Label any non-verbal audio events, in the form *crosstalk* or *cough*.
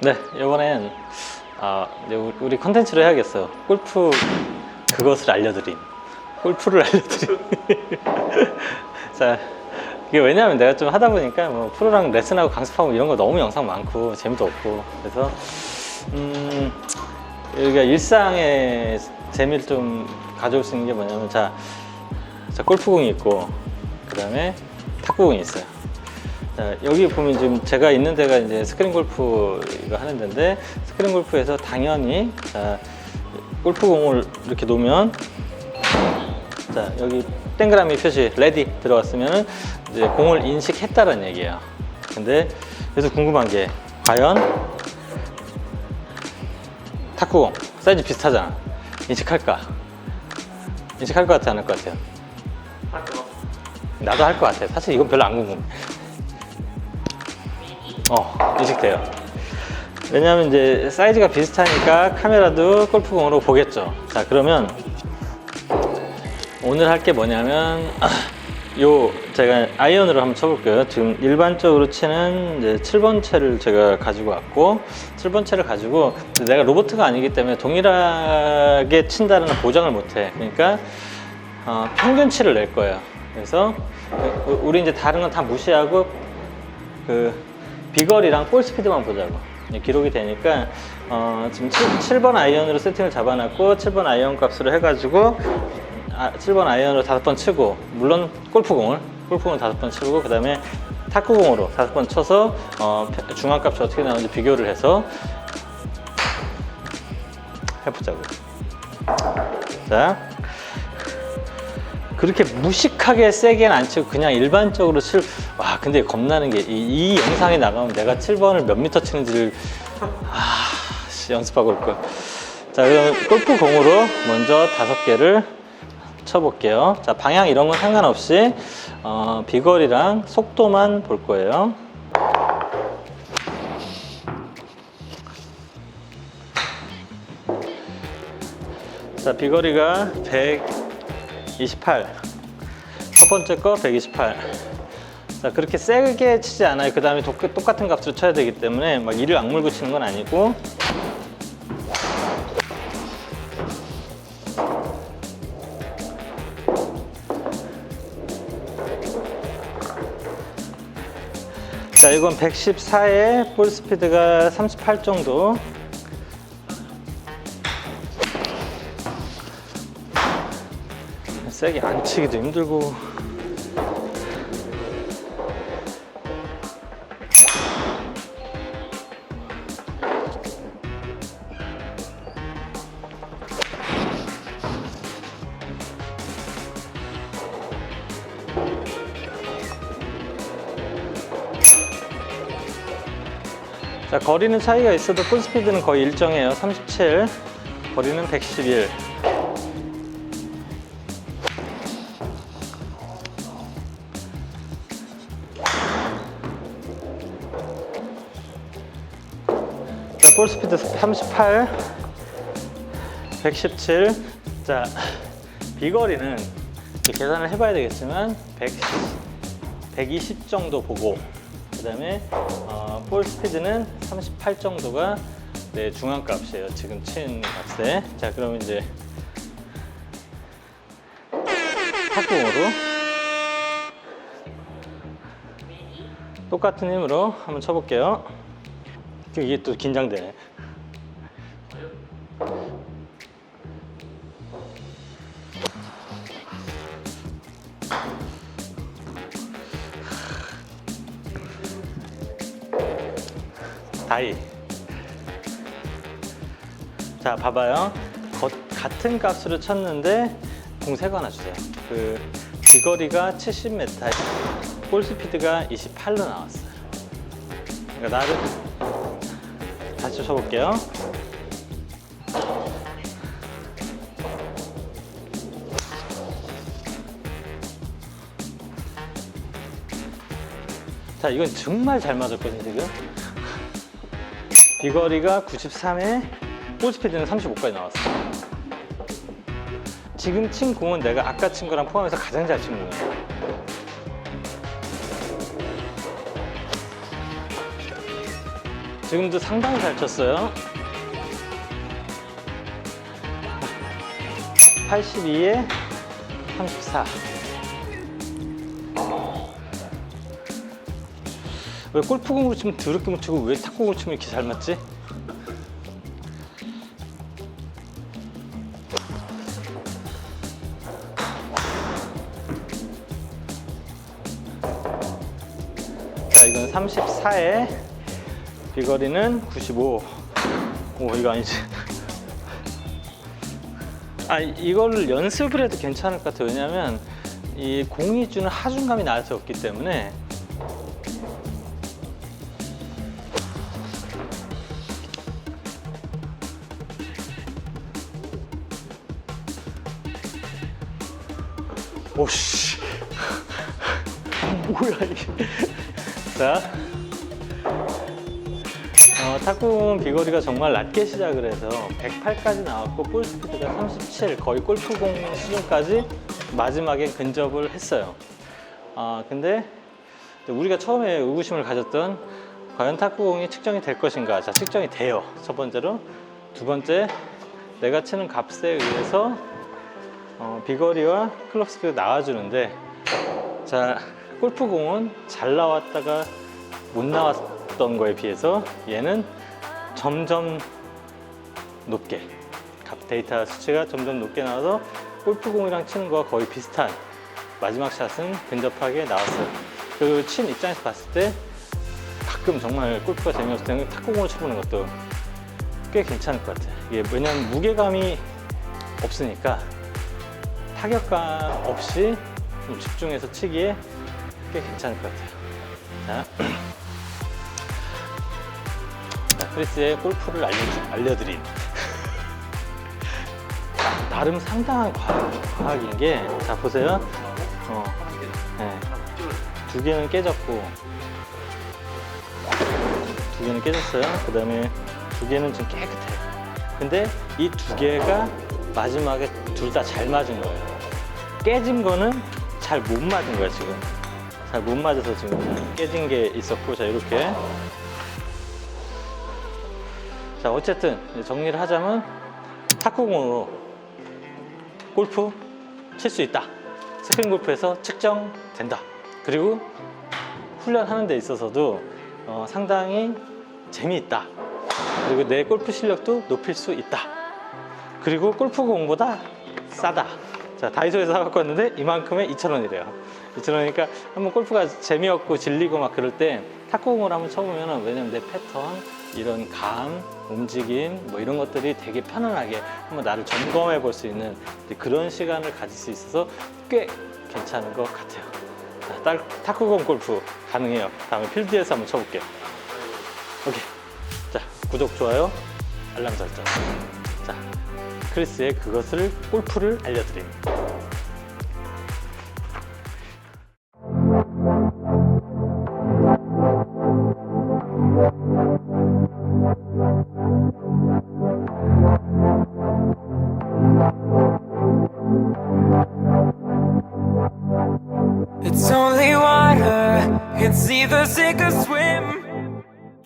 네, 이번엔 아, 우리- 컨텐츠로 해야겠어요. 골프 그것을 알려드림. 골프를 *laughs* 알려드림. *laughs* 자, 이게 왜냐하면 내가 좀 하다 보니까 뭐 프로랑 레슨하고 강습하고 이런 거 너무 영상 많고 재미도 없고 그래서 음, 일상의 재미를 좀 가져올 수 있는 게 뭐냐면 자, 자 골프공이 있고 그 다음에 탁구공이 있어요. 자, 여기 보면 지금 제가 있는 데가 이제 스크린 골프 이거 하는 데인데 스크린 골프에서 당연히 자, 골프공을 이렇게 놓으면 자, 여기 동그라미 표시 레디 들어갔으면 이제 공을 인식했다는 얘기예요. 근데 그래서 궁금한 게 과연 탁구공 사이즈 비슷하잖아. 인식할까? 인식할 것 같아, 안 할 것 같아요? 나도 할 것 같아. 사실 이건 별로 안 궁금해. 어, 인식돼요. 왜냐하면 이제 사이즈가 비슷하니까 카메라도 골프공으로 보겠죠. 자, 그러면 오늘 할 게 뭐냐면 *clears throat* 요 제가 아이언으로 한번 쳐볼게요. 지금 일반적으로 치는 이제 7번 채를 제가 가지고 왔고 7번 채를 가지고 내가 로보트가 아니기 때문에 동일하게 친다는 보장을 못해. 그러니까 어, 평균치를 낼 거예요. 그래서 그- 우리 이제 다른 건 다 무시하고 그 비거리랑 볼 스피드만 보자고. 기록이 되니까 어, 지금 7, 번 아이언으로 세팅을 잡아놨고 7번 아이언 값으로 해가지고 아, 7번 아이언으로 다섯 번 치고 물론 골프공을 골프공을 다섯 번 치고 그 다음에 탁구공으로 다섯 번 쳐서 어, 중앙값이 어떻게 나오는지 비교를 해서 해보자고. 자 그렇게 무식하게 세게는 안 치고 그냥 일반적으로 칠. 와, 근데 겁나는 게 이 영상에 나가면 내가 7번을 몇 미터 치는지를 아, 씨, 연습하고 올 걸. 자, 그럼 골프 공으로 먼저 다섯 개를 쳐볼게요. 자, 방향 이런 건 상관없이 어, 비거리랑 속도만 볼 거예요. 자, 비거리가 128. 첫 번째 거 128. 자, 그렇게 세게 치지 않아요. 그 다음에 똑같은 값으로 쳐야 되기 때문에 막 이를 악물고 치는 건 아니고. 자, 이건 114에 볼 스피드가 38 정도. 세게 안 치기도 힘들고. 자 거리는 차이가 있어도 풀 스피드는 거의 일정해요. 37 거리는 111 볼 스피드 38, 117. 자, 비거리는 계산을 해봐야 되겠지만 100, 120 정도 보고 그 다음에 어, 볼 스피드는 38 정도가 네, 중앙값이에요. 지금 친 값에. 자, 그러면 이제 탁구공으로 똑같은 힘으로 한번 쳐볼게요. 이게 또 긴장되네. 다이. 자, 봐봐요. 거- 같은 값으로 쳤는데 공세가 하나 주세요. 그 비거리가 70m, 볼 스피드가 28로 나왔어요. 그러니까 나를 다시 쳐볼게요. 자, 이건 정말 잘 맞았거든요, 지금. 비거리가 93에 볼 스피드는 35까지 나왔어요. 지금 친 공은 내가 아까 친 거랑 포함해서 가장 잘 친 공이에 지금도 상당히 잘 쳤어요. 82에 34. 왜 골프공으로 치면 더럽게 못 치고 왜 탁구공으로 치면 이렇게 잘 맞지? 자, 이건 34에 비거리는 95. 오, 이거 아니지. 아, 이걸 연습을 해도 괜찮을 것 같아요. 왜냐면 이 공이 주는 하중감이 나한테 없기 때문에 오씨. *laughs* 뭐야, 이게. 자. 어, 탁구공은 비거리가 정말 낮게 시작을 해서 108까지 나왔고 볼 스피드가 37 거의 골프공 수준까지 마지막에 근접을 했어요. 아 근데 우리가 처음에 의구심을 가졌던 과연 탁구공이 측정이 될 것인가? 자 측정이 돼요. 첫 번째로 두 번째 내가 치는 값에 의해서 어, 비거리와 클럽 스피드가 나와주는데 자 골프공은 잘 나왔다가 못 나왔 던 거에 비해서 얘는 점점 높게 값 데이터 수치가 점점 높게 나와서 골프공이랑 치는 거와 거의 비슷한 마지막 샷은 근접하게 나왔어요. 그 친 입장에서 봤을 때 가끔 정말 골프가 재미없을 때는 탁구공을 쳐보는 것도 꽤 괜찮을 것 같아요. 이게 왜냐면 무게감이 없으니까 타격감 없이 좀 집중해서 치기에 꽤 괜찮을 것 같아요. 자, *clears throat* 자 크리스의 골프를 알려주, 알려드린 나름 상당한 과학, 과학 인 게, 자 보세요. 어, 네. 두 개는 깨졌고, 두 개는 깨졌어요. 그 다음에 두 개는 좀 깨끗해요. 근데 이 두 개가 마지막에 둘 다 잘 맞은 거예요. 깨진 거는 잘 못 맞은 거야 지금. 잘 못 맞아서 지금 깨진 게 있었고, 자 이렇게. 자 어쨌든 정리를 하자면 탁구공으로 골프 칠 수 있다. 스크린 골프에서 측정된다. 그리고 훈련하는 데 있어서도 어, 상당히 재미있다. 그리고 내 골프 실력도 높일 수 있다. 그리고 골프공보다 싸다. 자, 다이소에서 사갖고 왔는데 이만큼에 2,000원이래요. 2,000원이니까 한번 골프가 재미없고 질리고 막 그럴 때 탁구공을 한번 쳐보면은 왜냐면 내 패턴, 이런 감, 움직임, 뭐 이런 것들이 되게 편안하게 한번 나를 점검해 볼 수 있는 그런 시간을 가질 수 있어서 꽤 괜찮은 것 같아요. 자, 딸, 탁구공 골프 가능해요. 다음에 필드에서 한번 쳐볼게요. 오케이. 자, 구독, 좋아요, 알람 설정. 자, 크리스의 그것을 골프를 알려드립니다.